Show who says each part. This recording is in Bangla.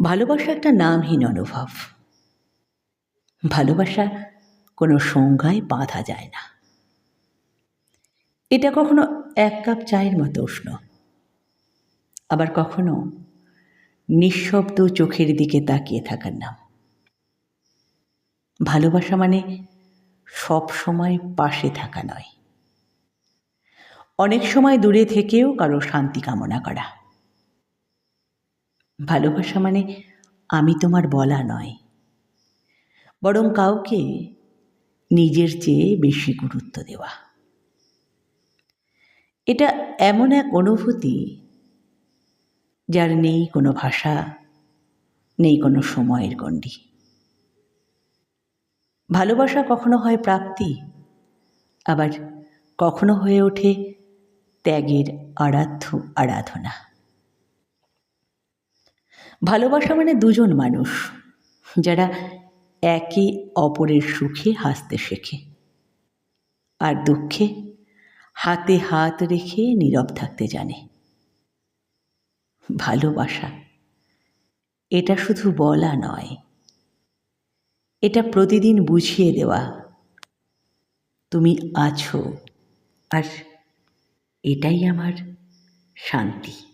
Speaker 1: ভালোবাসা একটা নামহীন অনুভব। ভালোবাসা কোনো সংজ্ঞায় বাঁধা যায় না। এটা কখনো এক কাপ চায়ের মতো উষ্ণ। আবার কখনো নিঃশব্দ চোখের দিকে তাকিয়ে থাকার নাম। ভালোবাসা মানে সব সময় পাশে থাকা নয়। অনেক সময় দূরে থেকেও কারও শান্তি কামনা করা। ভালোবাসা মানে আমি তোমার বলা নয়। বরং কাউকে নিজের চেয়ে বেশি গুরুত্ব দেওয়া। এটা এমন এক অনুভূতি যার নেই কোনো ভাষা, নেই কোনো সময়ের গণ্ডি। ভালোবাসা কখনো হয় প্রাপ্তি, আবার কখনো হয়ে ওঠে ত্যাগের আরাধ্য আরাধনা। ভালোবাসা মানে দুজন মানুষ, যারা একে অপরের সুখে হাসতে শেখে আর দুঃখে হাতে হাত রেখে নীরব থাকতে জানে। ভালোবাসা, এটা শুধু বলা নয়, এটা প্রতিদিন বুঝিয়ে দেওয়া। তুমি আছো আর এটাই আমার শান্তি।